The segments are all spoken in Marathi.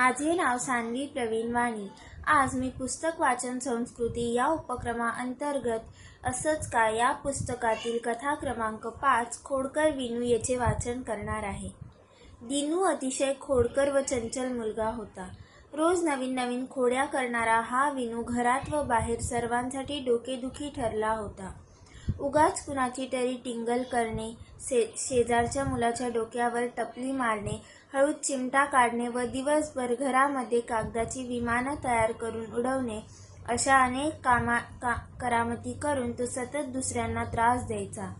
माझे नाव सानवी प्रवीण वाणी. आज मी पुस्तक वाचन संस्कृती या उपक्रमाअंतर्गत असंच का या पुस्तकातील कथा क्रमांक पाच खोडकर विनू याचे वाचन करणार आहे. दिनू अतिशय खोडकर व चंचल मुलगा होता. रोज नवीन नवीन खोड्या करणारा हा विनू घरात व बाहेर सर्वांसाठी डोकेदुखी ठरला होता. उगाच कुणाची तरी टिंगल करणे से शेजारच्या मुलाच्या डोक्यावर टपली मारणे हळूच चिमटा काढणे व दिवसभर घरामध्ये कागदाची विमानं तयार करून उडवणे अशा अनेक कामा का करामती करून तो सतत दुसऱ्यांना त्रास द्यायचा.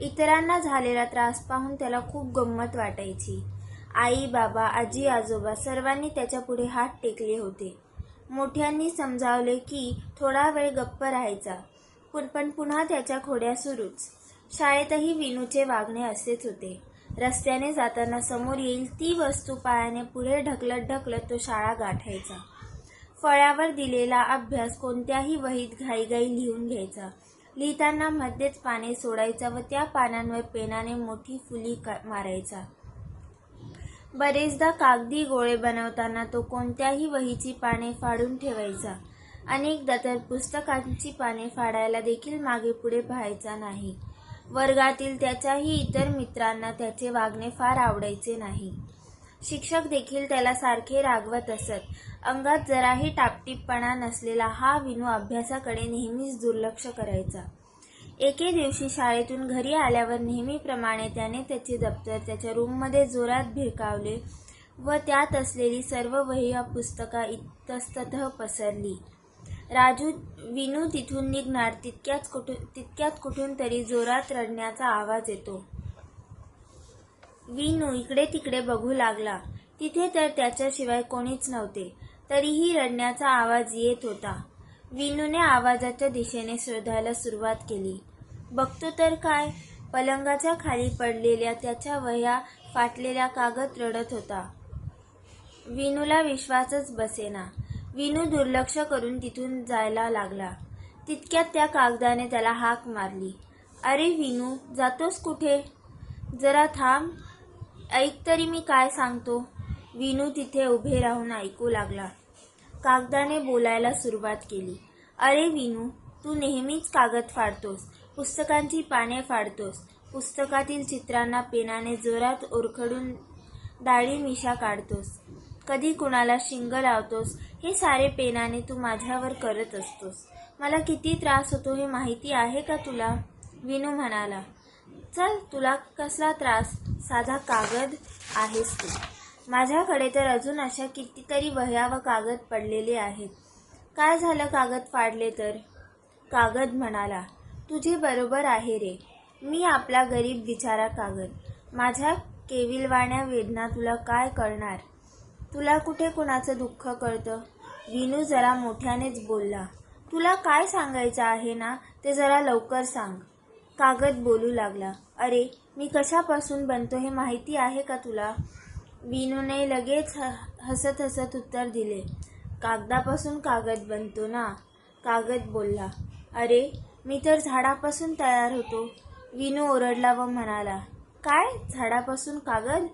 इतरांना झालेला त्रास पाहून त्याला खूप गंमत वाटायची. आई बाबा आजी आजोबा सर्वांनी त्याच्यापुढे हात टेकले होते. मोठ्यांनी समजावले की थोडा वेळ गप्प राहायचा. पण पण पुन्हा त्याच्या खोड्या सुरूच. शाळेतही विनूचे वागणे असेच होते. रस्त्याने जाताना समोर येईल ती वस्तू पायाने पुढे ढकलत ढकलत तो शाळा गाठायचा. फळ्यावर दिलेला अभ्यास कोणत्याही वहीत घाईघाई लिहून घ्यायचा. लिहिताना मध्येच पाने सोडायचा व त्या पानांवर पेनाने मोठी फुली मारायचा. बरेचदा कागदी गोळे बनवताना तो कोणत्याही वहीची पाने फाडून ठेवायचा. अनेकदा तर पुस्तकांची पाने फाडायला देखील मागे पुढे पाहायचा नाही. वर्गातील त्याच्याही इतर मित्रांना त्याचे वागणे फार आवडायचे नाही. शिक्षक देखील त्याला सारखे रागवत असत. अंगात जराही टापटीपणा नसलेला हा विनू अभ्यासाकडे नेहमीच दुर्लक्ष करायचा. एके दिवशी शाळेतून घरी आल्यावर नेहमीप्रमाणे त्याने त्याचे दप्तर त्याच्या रूममध्ये जोरात भिरकावले व त्यात असलेली सर्व वही पुस्तका इतस्तत पसरली. राजू विनू तिथून निघणार. तितक्याच कुठून तितक्यात कुठून तरी जोरात रडण्याचा आवाज येतो. विनू इकडे तिकडे बघू लागला. तिथे तर त्याच्याशिवाय कोणीच नव्हते. तरीही रडण्याचा आवाज येत होता. विनूने आवाजाच्या दिशेने शोधायला सुरुवात केली. बघतो तर काय? पलंगाच्या खाली पडलेल्या त्याच्या वह्या फाटलेल्या कागद रडत होता. विनूला विश्वासच बसेना. विनू दुर्लक्ष करून तिथून जायला लागला. तितक्यात त्या कागदाने त्याला हाक मारली. अरे विनू जातोस कुठे? जरा थांब. ऐक तरी मी काय सांगतो. विनू तिथे उभे राहून ऐकू लागला. कागदाने बोलायला सुरुवात केली. अरे विनू तू नेहमीच कागद फाडतोस. पुस्तकांची पाने फाडतोस. पुस्तकातील चित्रांना पेनाने जोरात ओरखडून दाढी मिशा काढतोस. कधी कुणाला शिंग लावतोस हे सारे पेनाने तू माझ्यावर करत असतोस. मला किती त्रास होतो हे माहिती आहे का तुला? विनू म्हणाला. चल तुला कसला त्रास? साधा कागद आहेस तू. माझ्याकडे तर अजून अशा कितीतरी वह्या व कागद पडलेले आहेत. काय झालं कागद फाडले तर? कागद म्हणाला तुझे बरोबर आहे रे. मी आपला गरीब बिचारा कागद. माझ्या केविलवाण्या वेदना तुला काय कळणार? तुला कुठे कुणाचं दुःख कळतं? विनू जरा मोठ्यानेच बोलला. तुला काय सांगायचं आहे ना ते जरा लवकर सांग. कागद बोलू लागला. अरे मी कशापासून बनतो हे माहिती आहे का तुला? विनूने लगेच ह हसत हसत उत्तर दिले. कागदापासून कागद बनतो ना? कागद बोलला. अरे मी तर झाडापासून तयार होतो. विनू ओरडला व म्हणाला काय? झाडापासून कागद?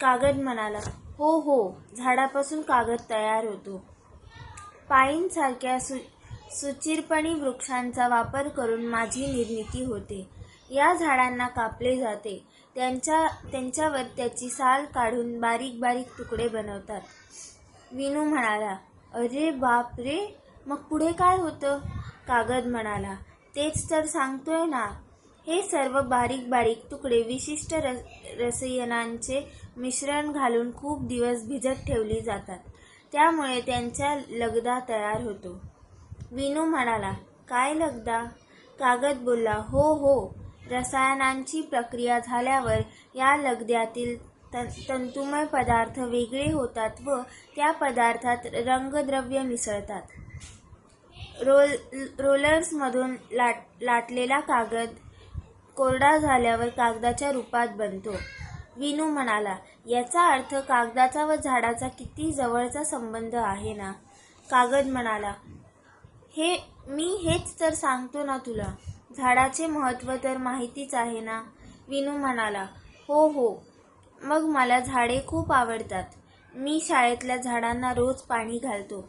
कागद म्हणाला हो हो. झाडापासून कागद तयार होतो. पाईनसारख्या सु सुचिरपणी वृक्षांचा वापर करून माझी निर्मिती होते. या झाडांना कापले जाते. त्यांच्या त्यांच्यावर त्याची साल काढून बारीक बारीक तुकडे बनवतात. विनू म्हणाला अरे बाप रे! मग पुढे काय होतं? कागद म्हणाला तेच तर सांगतोय ना. हे सर्व बारीक बारीक तुकडे विशिष्ट रस रसायनांचे मिश्रण घालून खूप दिवस भिजत ठेवली जातात. त्यामुळे त्यांचा लगदा तयार होतो. विनू म्हणाला काय लगदा? कागद बोलला हो हो. रसायनांची प्रक्रिया झाल्यावर या लगद्यातील तंतुमय पदार्थ वेगळे होतात व त्या पदार्थात रंगद्रव्य मिसळतात. रोल रोलर्समधून लाट लाटलेला कागद कोरडा झाल्यावर कागदाच्या रूपात बनतो. विनू म्हणाला याचा अर्थ कागदाचा व झाडाचा किती जवळचा संबंध आहे ना? कागद म्हणाला हे मी हेच तर सांगतो ना तुला. झाडाचे महत्त्व तर माहितीच आहे ना? विनू म्हणाला हो हो. मग मला झाडे खूप आवडतात. मी शाळेतल्या झाडांना रोज पाणी घालतो.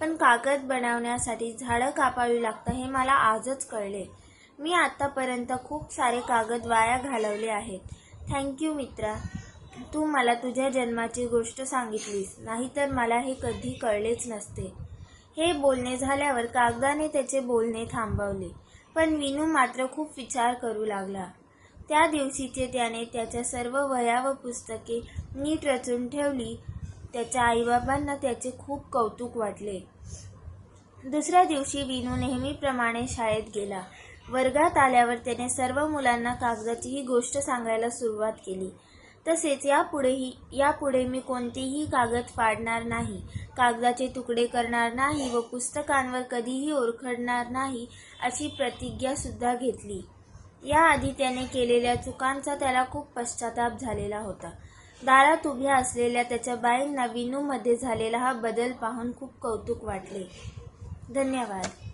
पण कागद बनवण्यासाठी झाडं कापावी लागतं हे मला आजच कळले. मी आत्तापर्यंत खूप सारे कागद वाया घालवले आहेत. थँक्यू मित्रा. तू मला तुझ्या जन्माची गोष्ट सांगितलीस नाहीतर मला हे कधी कळलेच नसते. हे बोलणे झाल्यावर कागदाने त्याचे बोलणे थांबवले पण विनू मात्र खूप विचार करू लागला. त्या दिवशीचे त्याने त्याच्या सर्व वह्या व पुस्तके नीट रचून ठेवली. त्याच्या आईबाबांना त्याचे खूप कौतुक वाटले. दुसऱ्या दिवशी विनू नेहमीप्रमाणे शाळेत गेला. वर्गात आल्यावर त्याने सर्व मुलांना कागदाची ही गोष्ट सांगायला सुरुवात केली. तसेच यापुढेही यापुढे मी कोणतेही कागद फाडणार नाही. कागदाचे तुकडे करणार नाही व पुस्तकांवर कधीही ओरखडणार नाही अशी प्रतिज्ञासुद्धा घेतली. याआधी त्याने केलेल्या चुकांचा त्याला खूप पश्चाताप झालेला होता. दारात उभ्या असलेल्या त्याच्या बाईंना विनूमध्ये झालेला हा बदल पाहून खूप कौतुक वाटले. धन्यवाद.